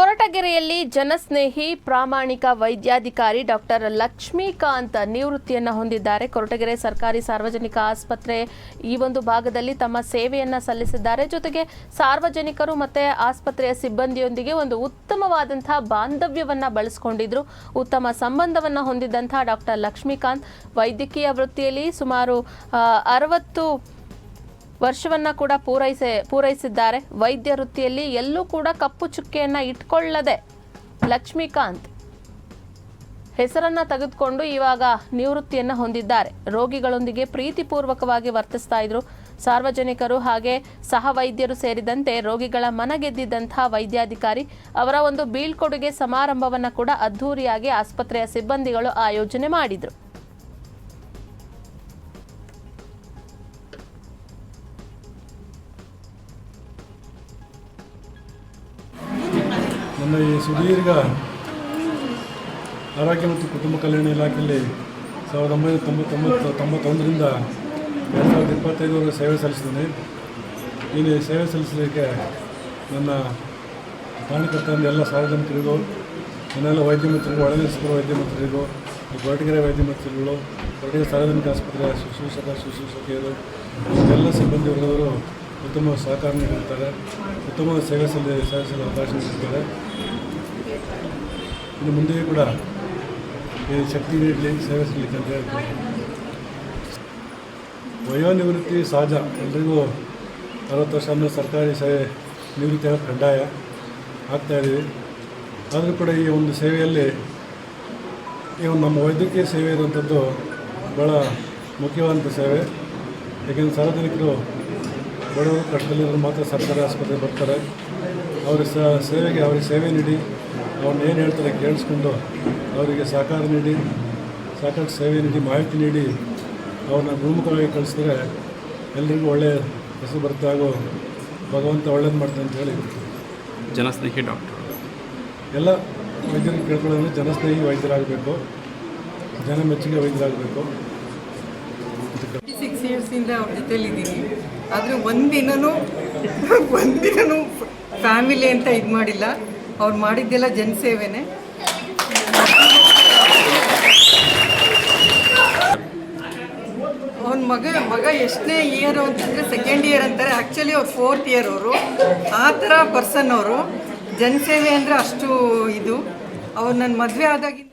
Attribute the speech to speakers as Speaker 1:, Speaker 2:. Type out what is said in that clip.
Speaker 1: ಕೊರಟಗೆರೆಯಲ್ಲಿ ಜನಸ್ನೇಹಿ ಪ್ರಾಮಾಣಿಕ ವೈದ್ಯಾಧಿಕಾರಿ ಡಾಕ್ಟರ್ ಲಕ್ಷ್ಮೀಕಾಂತ್ ನಿವೃತ್ತಿಯನ್ನು ಹೊಂದಿದ್ದಾರೆ. ಕೊರಟಗೆರೆ ಸರ್ಕಾರಿ ಸಾರ್ವಜನಿಕ ಆಸ್ಪತ್ರೆ ಈ ಒಂದು ಭಾಗದಲ್ಲಿ ತಮ್ಮ ಸೇವೆಯನ್ನು ಸಲ್ಲಿಸಿದ್ದಾರೆ. ಜೊತೆಗೆ ಸಾರ್ವಜನಿಕರು ಮತ್ತೆ ಆಸ್ಪತ್ರೆಯ ಸಿಬ್ಬಂದಿಯೊಂದಿಗೆ ಒಂದು ಉತ್ತಮವಾದಂತಹ ಬಾಂಧವ್ಯವನ್ನು ಬಳಸಿಕೊಂಡಿದ್ರು. ಉತ್ತಮ ಸಂಬಂಧವನ್ನು ಹೊಂದಿದ್ದಂತಹ ಡಾಕ್ಟರ್ ಲಕ್ಷ್ಮೀಕಾಂತ್ ವೈದ್ಯಕೀಯ ವೃತ್ತಿಯಲ್ಲಿ ಸುಮಾರು ಅರವತ್ತು ವರ್ಷವನ್ನ ಕೂಡ ಪೂರೈಸೆ, ಪೂರೈಸಿದ್ದಾರೆ. ವೈದ್ಯ ವೃತ್ತಿಯಲ್ಲಿ ಎಲ್ಲೂ ಕೂಡ ಕಪ್ಪು ಚುಕ್ಕೆಯನ್ನ ಇಟ್ಕೊಳ್ಳದೆ. ಲಕ್ಷ್ಮೀಕಾಂತ್ ಹೆಸರನ್ನ ತೆಗೆದುಕೊಂಡು ಇವಾಗ ನಿವೃತ್ತಿಯನ್ನ ಹೊಂದಿದ್ದಾರೆ. ರೋಗಿಗಳೊಂದಿಗೆ ಪ್ರೀತಿಪೂರ್ವಕವಾಗಿ ವರ್ತಿಸ್ತಾ ಇದ್ರು. ಸಾರ್ವಜನಿಕರು ಹಾಗೆ ಸಹ ವೈದ್ಯರು ಸೇರಿದಂತೆ ರೋಗಿಗಳ ಮನಗೆದ್ದಿದ್ದಂತಹ ವೈದ್ಯಾಧಿಕಾರಿ ಅವರ ಒಂದು ಬೀಳ್ಕೊಡುಗೆ ಸಮಾರಂಭವನ್ನ ಕೂಡ ಅದ್ಧೂರಿಯಾಗಿ ಆಸ್ಪತ್ರೆಯ ಸಿಬ್ಬಂದಿಗಳು ಆಯೋಜನೆ ಮಾಡಿದ್ರು.
Speaker 2: ನನ್ನ ಈ ಸುದೀರ್ಘ ಆರೋಗ್ಯ ಮತ್ತು ಕುಟುಂಬ ಕಲ್ಯಾಣ ಇಲಾಖೆಯಲ್ಲಿ ಸಾವಿರದ ಒಂಬೈನೂರ ತೊಂಬತ್ತೊಂಬತ್ತು, ತೊಂಬತ್ತೊಂದರಿಂದ ಎರಡು ಸಾವಿರದ ಇಪ್ಪತ್ತೈದರವರೆಗೆ ಸೇವೆ ಸಲ್ಲಿಸಿದ್ದೀನಿ. ಇಲ್ಲಿ ಸೇವೆ ಸಲ್ಲಿಸಲಿಕ್ಕೆ ನನ್ನ ಕಾರಣಕರ್ತರಿಂದ ಎಲ್ಲ ಸಾರ್ವಜನಿಕರಿಗೂ ನನ್ನೆಲ್ಲ ವೈದ್ಯ ಮಿತ್ರರಿಗೂ ಒಳನಿರ್ಸಿರುವ ವೈದ್ಯ ಮಿತ್ರರಿಗೂ ಕೊರಟಗೆರೆ ವೈದ್ಯ ಮಿತ್ರರುಗಳು ಕೊರಟಗೆರೆ ಸಾರ್ವಜನಿಕ ಆಸ್ಪತ್ರೆಯ ಶುಶ್ರೂಷಕ, ಶುಶ್ರೂಷಕಿಯರು, ಎಲ್ಲ ಸಿಬ್ಬಂದಿ ವರ್ಗದವರು ಉತ್ತಮ ಸಹಕಾರ ನೀಡಿರ್ತಾರೆ ಉತ್ತಮ ಸೇವೆ ಸಲ್ಲಿ ಸಲ್ಲಿಸಲು ಅವಕಾಶ ನೀಡಿರ್ತಾರೆ ಇನ್ನು ಮುಂದೆಯೂ ಕೂಡ ಈ ಶಕ್ತಿ ನೀಡಲಿ, ಸೇವೆ ಸಲ್ಲಿಕ್ಕೆ ಅಂತ ವಯೋ ವಯೋನಿವೃತ್ತಿ ಸಹಜ ಎಲ್ರಿಗೂ ಅರವತ್ತು ವರ್ಷ ಅಂದರೆ ಸರ್ಕಾರಿ ಸೇವೆ ನಿವೃತ್ತಿ ಅನ್ನೋದು ಕಡ್ಡಾಯ ಆಗ್ತಾಯಿದ್ದೀವಿ ಆದರೂ ಕೂಡ ಈ ಒಂದು ಸೇವೆಯಲ್ಲಿ ಈ ಒಂದು ನಮ್ಮ ವೈದ್ಯಕೀಯ ಸೇವೆ ಇರುವಂಥದ್ದು ಭಾಳ ಮುಖ್ಯವಾದಂಥ ಸೇವೆ. ಏಕೆಂದರೆ ಸಾರ್ವಜನಿಕರು ಬಡವರು ಕಷ್ಟದಲ್ಲಿರೋರು ಮಾತ್ರ ಸರ್ಕಾರಿ ಆಸ್ಪತ್ರೆಗೆ ಬರ್ತಾರೆ. ಅವ್ರ ಸ ಸೇವೆಗೆ ಅವ್ರಿಗೆ ಸೇವೆ ನೀಡಿ ಅವ್ರನ್ನ ಏನು ಹೇಳ್ತಾರೆ ಕೇಳಿಸ್ಕೊಂಡು ಅವರಿಗೆ ಸಹಕಾರ ನೀಡಿ ಸಾಕಷ್ಟು ಸೇವೆ ನೀಡಿ ಮಾಹಿತಿ ನೀಡಿ ಅವ್ರನ್ನ ಗುಣಮುಖವಾಗಿ ಕಳಿಸಿದ್ರೆ ಎಲ್ರಿಗೂ ಒಳ್ಳೆಯ ಹೆಸರು ಬರುತ್ತೆ ಹಾಗೂ ಭಗವಂತ ಒಳ್ಳೇದು ಮಾಡ್ತಾನೆ ಅಂತ ಹೇಳಿ.
Speaker 3: ಜನಸ್ನೇಹಿ ಡಾಕ್ಟರ್.
Speaker 2: ಎಲ್ಲ ವೈದ್ಯರಿಗೆ ಕೇಳ್ಕೊಳ್ಳೋದ್ರೆ ಜನಸ್ನೇಹಿ ವೈದ್ಯರಾಗಬೇಕು. ಜನ ಮೆಚ್ಚುಗೆ ವೈದ್ಯರಾಗಬೇಕು.
Speaker 4: ಸಿಕ್ಸ್ ಇಯರ್ಸಿಂದ ಅವ್ರ ಜೊತೆಲಿದ್ದೀನಿ. ಆದರೆ ಒಂದಿನೂ ಒಂದಿನೂ ಫ್ಯಾಮಿಲಿ ಅಂತ ಇದು ಮಾಡಿಲ್ಲ. ಅವ್ರು ಮಾಡಿದ್ದೆಲ್ಲ ಜನಸೇವೆನೇ. ಅವ್ನ ಮಗ ಮಗ ಎಷ್ಟನೇ ಇಯರು ಅಂತಂದರೆ ಸೆಕೆಂಡ್ ಇಯರ್ ಅಂತಾರೆ. ಆ್ಯಕ್ಚುಲಿ ಅವ್ರು ಫೋರ್ತ್ ಇಯರ್ ಅವರು. ಆ ಥರ ಪರ್ಸನ್ ಅವರು. ಜನಸೇವೆ ಅಂದರೆ ಅಷ್ಟು ಇದು. ಅವ್ರು ನನ್ನ ಮದುವೆ ಆದಾಗಿಂದ